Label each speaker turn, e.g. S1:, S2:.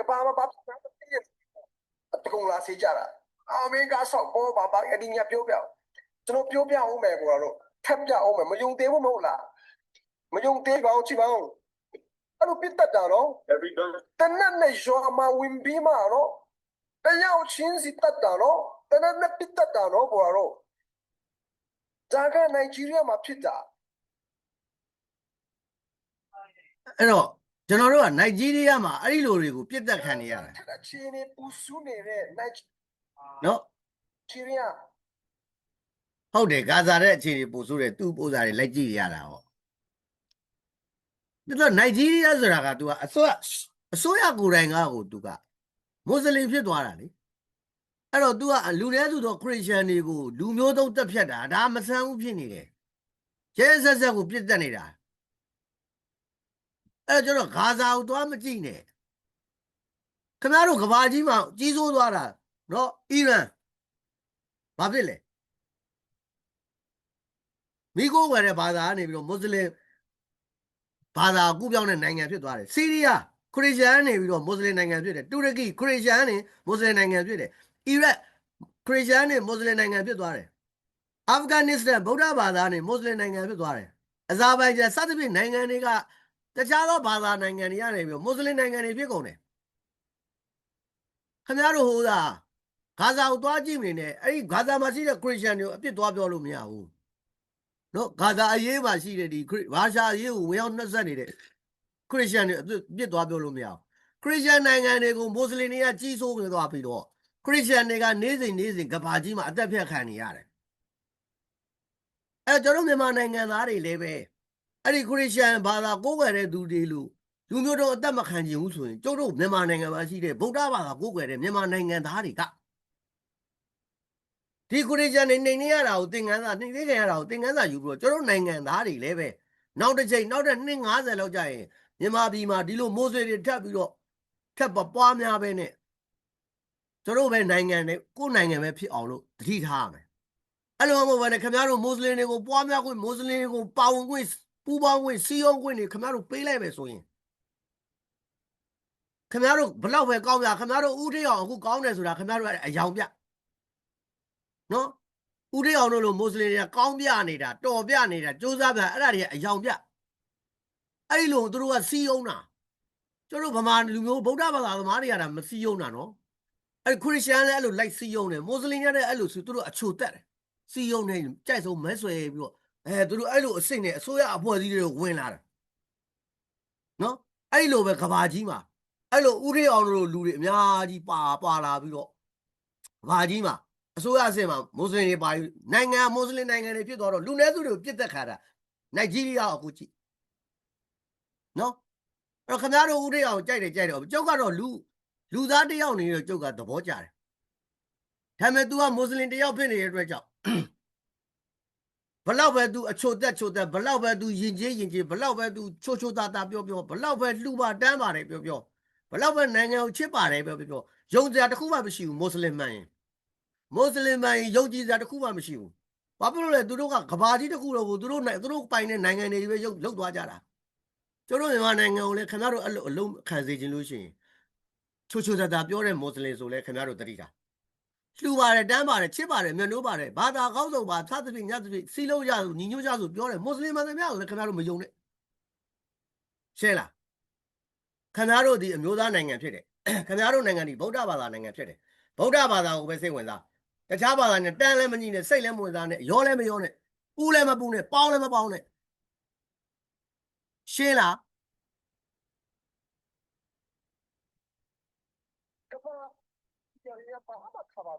S1: ကဘာမှာဘာဖြစ်လဲတည့်အတကုံလာစေကြတာအမေကဆောက်ပေါ်ဘာဘာအဒီညာပြောပြကျွန်တော်ပြောပြအောင်မယ်ကွာတော့ထပ်ပြအောင်မယ်မယုံသေးဘူးမဟုတ်လားမယုံသေးပါဘူးချိပါဦးအဲ့လိုပြတ်တတ်တာတော့
S2: every gun
S1: တနက်နဲ့ရွာမှာဝင်ပြီးမှတော့တယောက်ချင်းစီတတ်တာတော့တနက်နဲ့ပြတ်တတ်တာတော့ကွာတော့ဒါကနိုင်ဂျီးရီးယားမှာဖြစ်တာ
S3: အဲ့တော့ ကျွန်တော်တို့ကနိုင်ဂျီးရီးယားမှာအဲ့ဒီလိုတွေကိုပြစ်တက်ခံနေရတယ်
S1: ထက်အချင်းနေပူဆူနေတဲ့နိုင်
S3: နော်
S1: ဂျီးရီးယား
S3: ဟုတ်တယ်ဂါဇာတဲ့အခြေအနေပို့ဆိုးတယ်သူ့ပို့စားတွေလိုက်ကြည့်ရတာဟောဒါတော့နိုင်ဂျီးရီးယားဆိုတာက तू ကအစိုးရအစိုးရကိုယ်တိုင်ကကို तू ကမွတ်စလင်ဖြစ်သွားတာလေအဲ့တော့ तू ကလူနည်းစုသောခရစ်ယာန်တွေကိုလူမျိုးတုံးတက်ဖြတ်တာဒါမဆန်းဘူးဖြစ်နေတယ်ကျဲဆက်ဆက်ကိုပြစ်တက်နေတာ အဲ့တော့ကျွန်တော်ဂါဇာကိုသွားမကြည့်နဲ့ခင်ဗျားတို့ကဘာကြီးမှာကြီးစိုးသွားတာနော်အီရန်ဘာဖြစ်လဲမိခိုးဝယ်တဲ့ဘာသာကနေပြီးတော့မွတ်စလင်ဘာသာကူးပြောင်းတဲ့နိုင်ငံဖြစ်သွားတယ်ဆီးရီးယားခရစ်ယာန်ကနေပြီးတော့မွတ်စလင်နိုင်ငံဖြစ်တယ်တူရကီခရစ်ယာန်နေမွတ်စလင်နိုင်ငံဖြစ်တယ်အီရတ်ခရစ်ယာန်နေမွတ်စလင်နိုင်ငံဖြစ်သွားတယ်အာဖဂန်နစ္စတန်ဗုဒ္ဓဘာသာနေမွတ်စလင်နိုင်ငံဖြစ်သွားတယ်အဇာဘိုင်ဂျန်စသဖြင့်နိုင်ငံတွေက တခြားသောဘာသာနိုင်ငံတွေကနေပြီးတော့မွတ်စလင်နိုင်ငံတွေဖြစ်ကုန်တယ်ခင်ဗျားတို့ဟိုသာဂါဇာကိုသွားကြည့်နေတယ်အဲ့ဒီဂါဇာမှာရှိတဲ့ခရစ်ယာန်တွေကိုအပြစ်သွားပြောလို့မရဘူးနော်ဂါဇာအရေးမှာရှိတဲ့ဒီခရစ်ဘာရှာအရေးကိုဝင်ရောက်နှက်ဆက်နေတဲ့ခရစ်ယာန်တွေအပြစ်ပြစ်သွားပြောလို့မရဘူးခရစ်ယာန်နိုင်ငံတွေကိုမွတ်စလင်တွေကကြီးစိုးနေသွားပြီးတော့ခရစ်ယာန်တွေကနေ့စဉ်နေ့စဉ်ကဘာကြီးမှာအသက်ဖြတ်ခံနေရတယ်အဲကျွန်တော်တို့မြန်မာနိုင်ငံသားတွေလည်းပဲ အဲ့ဒီခရစ်ယာန်ဘာသာကိုးကွယ်တဲ့သူတွေလို့လူမျိုးတော့အသက်မခံချင်ဘူးဆိုရင်ကျုပ်တို့မြန်မာနိုင်ငံမှာရှိတဲ့ဗုဒ္ဓဘာသာကိုးကွယ်တဲ့မြန်မာနိုင်ငံသားတွေကဒီခရစ်ယာန်နေနေနေရတာကိုသင်္ကန်းစာနှိမ့်သိခံရတာကိုသင်္ကန်းစာယူပြီးတော့ကျွန်တော်တို့နိုင်ငံသားတွေလည်းပဲနောက်တစ်ချိန်နောက်တဲ့နှစ်90လောက်ကြာရင်မြန်မာပြည်မှာဒီလိုမိုးဆွေတွေထပ်ပြီးတော့ထပ်ပပွားများပဲနဲ့ကျွန်တော်တို့ပဲနိုင်ငံနဲ့ကိုယ်နိုင်ငံပဲဖြစ်အောင်လို့တတိထားရမယ်အဲ့လိုမှမဟုတ်ဘဲနဲ့ခင်ဗျားတို့မွတ်စလင်တွေကိုပွားများခွင့်မွတ်စလင်တွေကိုပါဝင်ခွင့် ပူးပေါင်းခွင့်စီယုံခွင့်တွေခင်ဗျားတို့ပေးလိုက်ပဲဆိုရင်ခင်ဗျားတို့ဘလောက်ပဲကောင်းပြခင်ဗျားတို့ဥထေးအောင်အခုကောင်းတယ်ဆိုတာခင်ဗျားတို့အယောင်ပြနော်ဦးထေးအောင်တို့လိုမွတ်စလင်တွေကကောင်းပြနေတာတော်ပြနေတာစူးစမ်းပြအဲ့ဒါတွေကအယောင်ပြအဲ့ဒီလိုသူတို့ကစီယုံတာကျတို့ဗမာလူမျိုးဗုဒ္ဓဘာသာသမားတွေကဒါမစီယုံတာနော်အဲ့ခရစ်ယာန်လည်းအဲ့လိုလိုက်စီယုံတယ်မွတ်စလင်တွေကလည်းအဲ့လိုဆိုသူတို့အချိုတက်တယ်စီယုံနေကြိုက်ဆုံးမဲဆွဲပြီးတော့ အဲသူတို့အဲ့လိုအစိတ်နဲ့အစိုးရအဖွဲ့အစည်းတွေဝင်လာတာနော်အဲ့လိုပဲကဘာကြီးမှာအဲ့လိုဦးထေးအောင်တို့လိုလူတွေအများကြီးပါပါလာပြီးတော့ကဘာကြီးမှာအစိုးရအဆင့်မှာမွတ်စလင်တွေပါပြီးနိုင်ငံမွတ်စလင်နိုင်ငံတွေဖြစ်သွားတော့လူနည်းစုတွေကိုပြစ်တက်ခါတာနိုင်ဂျီးရီးယားအခုကြည့်နော်အဲ့တော့ခင်ဗျားတို့ဦးထေးအောင်ကြိုက်တယ်ကြိုက်တယ်ကျုပ်ကတော့လူလူသားတစ်ယောက်နေတော့ကျုပ်ကသဘောကျတယ်ဒါပေမဲ့ तू ကမွတ်စလင်တစ်ယောက်ဖြစ်နေတဲ့အတွက်ကြောင့်ဘ လောက်ပဲသူအချိုတက်ချိုတက်ဘလောက်ပဲသူယဉ်ကျေးယဉ်ကျေးဘလောက်ပဲသူချိုချိုတာတာပြောပြောဘလောက်ပဲလှူပါတန်းပါတယ်ပြောပြောဘလောက်ပဲနိုင်ငံကိုချစ်ပါတယ်ပြောပြောယုံစရာတစ်ခုမှမရှိဘူးမွတ်စလင်မှန်ရင်မွတ်စလင်မှန်ရင်ယုံကြည်စရာတစ်ခုမှမရှိဘူးဘာဖြစ်လို့လဲသူတို့ကကဘာကြီးတစ်ခုလုံးကိုသူတို့နိုင်သူတို့ပိုင်တဲ့နိုင်ငံတွေပဲရုပ်လုတ်သွားကြတာကျွန်တော်မြန်မာနိုင်ငံကိုလည်းခင်ဗျားတို့အဲ့လိုအလုံးခံစေခြင်းလို့ရှိရင်ချိုချိုတာတာပြောတဲ့မွတ်စလင်ဆိုလဲခင်ဗျားတို့တတိတာ လှူပါတယ်တန်းပါတယ်ချစ်ပါတယ်မျက်နှိုးပါတယ်ဘာသာကောင်းဆုံးပါသသဖြင့်ညသဖြင့်စီလုံးကြဆိုညီညွတ်ကြဆိုပြောတယ်မွတ်စလင်မှန်သမျှကိုလည်းခင်ဗျားတို့မယုံနဲ့။ရှင်းလား။ခင်ဗျားတို့ဒီအမျိုးသားနိုင်ငံဖြစ်တယ်။ခင်ဗျားတို့နိုင်ငံဒီဗုဒ္ဓဘာသာနိုင်ငံဖြစ်တယ်။ဗုဒ္ဓဘာသာကိုပဲစိတ်ဝင်စားတခြားဘာသာနဲ့တန်းလည်းမကြည့်နဲ့စိတ်လည်းမဝင်စားနဲ့ရောလည်းမရောနဲ့ပူလည်းမပူနဲ့ပေါင်းလည်းမပေါင်းနဲ့ရှင်းလား
S1: ကဘာဂျီးရီးယားဘာမှခါပါ